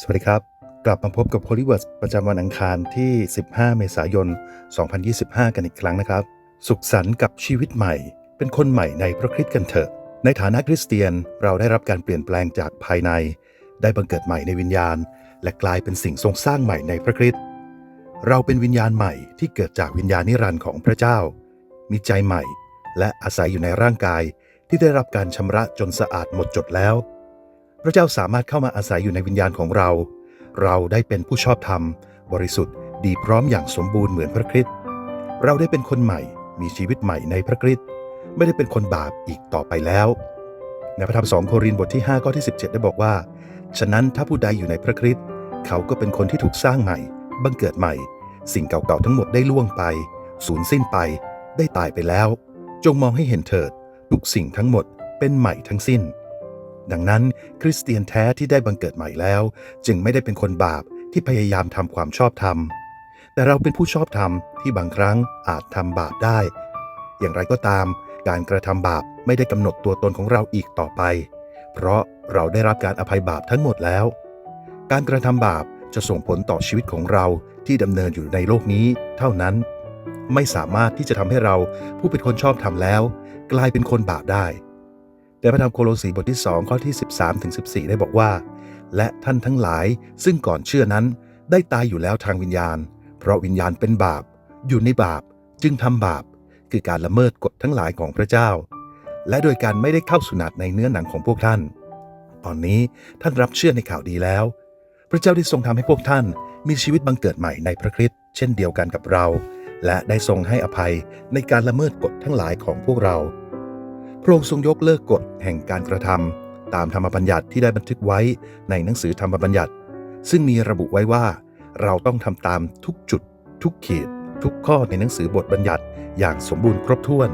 สวัสดีครับ กลับมาพบกับ Holy Words ประจำวันอังคารที่ 15 เมษายน 2025 กันอีกครั้งนะครับ สุขสันต์กับชีวิตใหม่ เป็นคนใหม่ในพระคริสต์กันเถอะ ในฐานะคริสเตียนเราได้รับการเปลี่ยนแปลงจากภายใน ได้บังเกิดใหม่ในวิญญาณ และกลายเป็นสิ่งทรงสร้างใหม่ในพระคริสต์เราเป็นวิญญาณใหม่ที่เกิดจากวิญญาณนิรันดร์ของพระเจ้า มีใจใหม่ และอาศัยอยู่ในร่างกายที่ได้รับการชำระจนสะอาดหมดจดแล้ว พระเจ้าสามารถเข้ามาอาศัยอยู่ในวิญญาณของเรา เราได้เป็นผู้ชอบธรรม บริสุทธิ์ ดีพร้อมอย่างสมบูรณ์เหมือนพระคริสต์เราได้เป็นคนใหม่มีชีวิตใหม่ในพระคริสต์ไม่ได้เป็นคนบาปอีกต่อไปแล้ว ในพระธรรมสองโครินธ์บทที่5ข้อที่ 17 ได้บอกว่า ฉะนั้นถ้าผู้ใดอยู่ในพระคริสต์เขาก็เป็นคนที่ถูกสร้างใหม่ บังเกิดใหม่ สิ่งเก่าๆทั้งหมดได้ล่วงไป สูญสิ้นไป ได้ตายไปแล้ว จงมองให้เห็นเถิดทุกสิ่งทั้งหมดเป็นใหม่ทั้งสิ้น ดังนั้น คริสเตียนแท้ที่ได้บังเกิดใหม่แล้ว จึงไม่ได้เป็นคนบาปที่พยายามทำความชอบธรรม แต่เราเป็นผู้ชอบธรรมที่บางครั้งอาจทำบาปได้ อย่างไรก็ตาม การกระทำบาปไม่ได้กำหนดตัวตนของเราอีกต่อไป เพราะเราได้รับการอภัยบาปทั้งหมดแล้ว การกระทำบาปจะส่งผลต่อชีวิตของเราที่ดำเนินอยู่ในโลกนี้เท่านั้น ไม่สามารถที่จะทำให้เราผู้เป็นคนชอบธรรมแล้ว กลายเป็นคนบาปได้ แต่พระธรรมโคโลสีบทที่ 2 ข้อที่ 13ถึง14 ได้บอกว่า และท่านทั้งหลายซึ่งก่อนเชื่อนั้น ได้ตายอยู่แล้วทางวิญญาณ เพราะวิญญาณเป็นบาป อยู่ในบาปจึงทำบาป คือการละเมิดกฎทั้งหลายของพระเจ้า และโดยการไม่ได้เข้าสุนัตในเนื้อหนังของพวกท่าน ตอนนี้ท่านรับเชื่อในข่าวดีแล้ว พระเจ้าได้ทรงทำให้พวกท่าน มีชีวิตบังเกิดใหม่ในพระคริสต์เช่นเดียวกันกับเรา และได้ทรงให้อภัยในการละเมิดกฎทั้งหลายของพวกเรา ระองค์ทรงยกเลิกกฎแห่งการกระทำตามธรรมบัญญัติที่ได้บันทึกไว้ในหนังสือธรรมบัญญัติ ซึ่งมีระบุไว้ว่า เราต้องทำตามทุกจุด ทุกเขตทุกข้อในหนังสือบทบัญญัติอย่างสมบูรณ์ครบถ้วน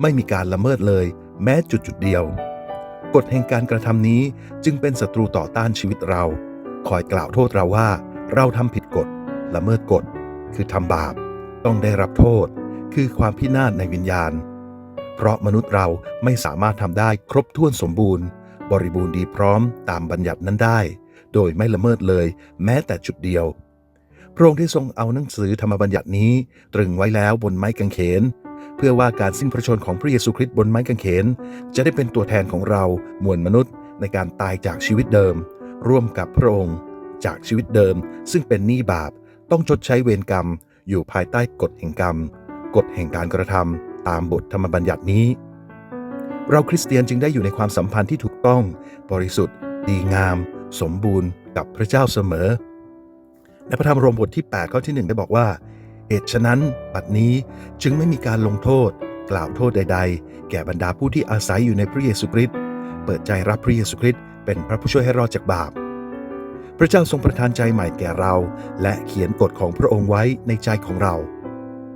ไม่มีการละเมิดเลย แม้จุดจุดเดียว กฎแห่งการกระทำนี้จึงเป็นศัตรูต่อต้านชีวิตเรา คอยกล่าวโทษเราว่า เราทำผิดกฎละเมิดกฎคือทำบาป ต้องได้รับโทษ คือความพินาศในวิญญาณ เพราะมนุษย์เราไม่สามารถทำได้ครบถ้วนสมบูรณ์ บริบูรณ์ดีพร้อมตามบัญญัตินั้นได้ โดยไม่ละเมิดเลย แม้แต่จุดเดียว พระองค์ได้ทรงเอาหนังสือธรรมบัญญัตินี้ ตรึงไว้แล้วบนไม้กางเขน เพื่อว่าการสิ้นพระชนของพระเยซูคริสต์บนไม้กางเขน จะได้เป็นตัวแทนของเรามวลมนุษย์ ในการตายจากชีวิตเดิม ร่วมกับพระองค์ จากชีวิตเดิม ซึ่งเป็นหนี้บาปต้องชดใช้เวรกรรม อยู่ภายใต้กฎแห่งกรรม กฎแห่งการกระทำ ตามบทธรรมบัญญัตินี้ เราคริสเตียนจึงได้อยู่ในความสัมพันธ์ที่ถูกต้อง บริสุทธิ์ ดีงาม สมบูรณ์ กับพระเจ้าเสมอ ในพระธรรมโรมบทที่ 8 ข้อที่ 1 ได้บอกว่าเหตุฉะนั้นบัดนี้จึงไม่มีการลงโทษ กล่าวโทษใด ๆ แก่บรรดาผู้ที่อาศัยอยู่ในพระเยซูคริสต์เปิดใจรับพระเยซูคริสต์เป็นพระผู้ช่วยให้รอดจากบาปพระเจ้าทรงประทานใจใหม่แก่เรา และเขียนกฎของพระองค์ไว้ในใจของเรา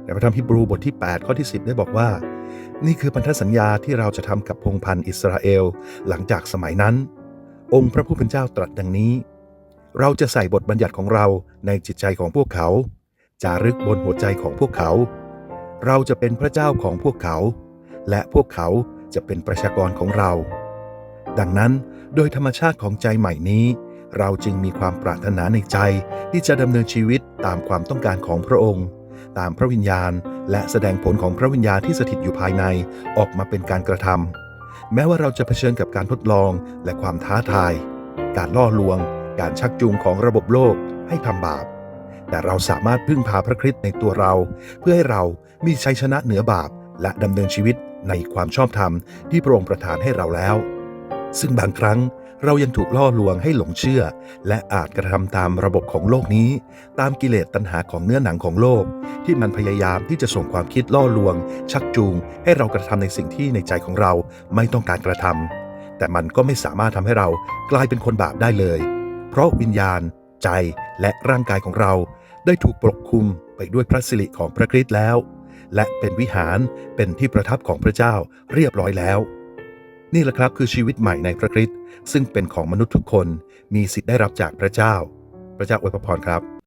ในพระธรรมฮิบรูบทที่ 8 ข้อที่ 10 ได้บอกว่า นี่คือพันธสัญญาที่เราจะทำกับพงพันธ์อิสราเอล หลังจากสมัยนั้น องค์พระผู้เป็นเจ้าตรัสดังนี้ เราจะใส่บทบัญญัติของเราในจิตใจของพวกเขา จารึกบนหัวใจของพวกเขา เราจะเป็นพระเจ้าของพวกเขา และพวกเขาจะเป็นประชากรของเรา ดังนั้นโดยธรรมชาติของใจใหม่นี้ เราจึงมีความปรารถนาในใจที่จะดำเนินชีวิตตามความต้องการของพระองค์ ตามพระวิญญาณ และแสดงผลของพระวิญญาณที่สถิตอยู่ภายในออกมาเป็นการกระทำแม้ว่าเราจะเผชิญกับการทดลองและความท้าทาย การล่อลวง การชักจูงของระบบโลกให้ทำบาป แต่เราสามารถพึ่งพาพระคริสต์ในตัวเรา เพื่อให้เรามีชัยชนะเหนือบาป และดำเนินชีวิตในความชอบธรรมที่พระองค์ประทานให้เราแล้ว ซึ่งบางครั้งเรายังถูกล่อลวงให้หลงเชื่อ และอาจกระทำตามระบบของโลกนี้ ตามกิเลสตัณหาของเนื้อหนังของโลก ที่มันพยายามที่จะส่งความคิดล่อลวง ชักจูง ให้เรากระทำในสิ่งที่ในใจของเราไม่ต้องการกระทำแต่มันก็ไม่สามารถทำให้เรากลายเป็นคนบาปได้เลย เพราะวิญญาณ ใจและร่างกายของเรา ได้ถูกปกคลุมไปด้วยพระสิริของพระคริสต์แล้ว และเป็นวิหารเป็นที่ประทับของพระเจ้าเรียบร้อยแล้ว นี่แหละครับคือชีวิตใหม่ในพระคริสต์ซึ่งเป็นของมนุษย์ทุกคนมีสิทธิ์ได้รับจากพระเจ้า พระเจ้าอวยพรครับ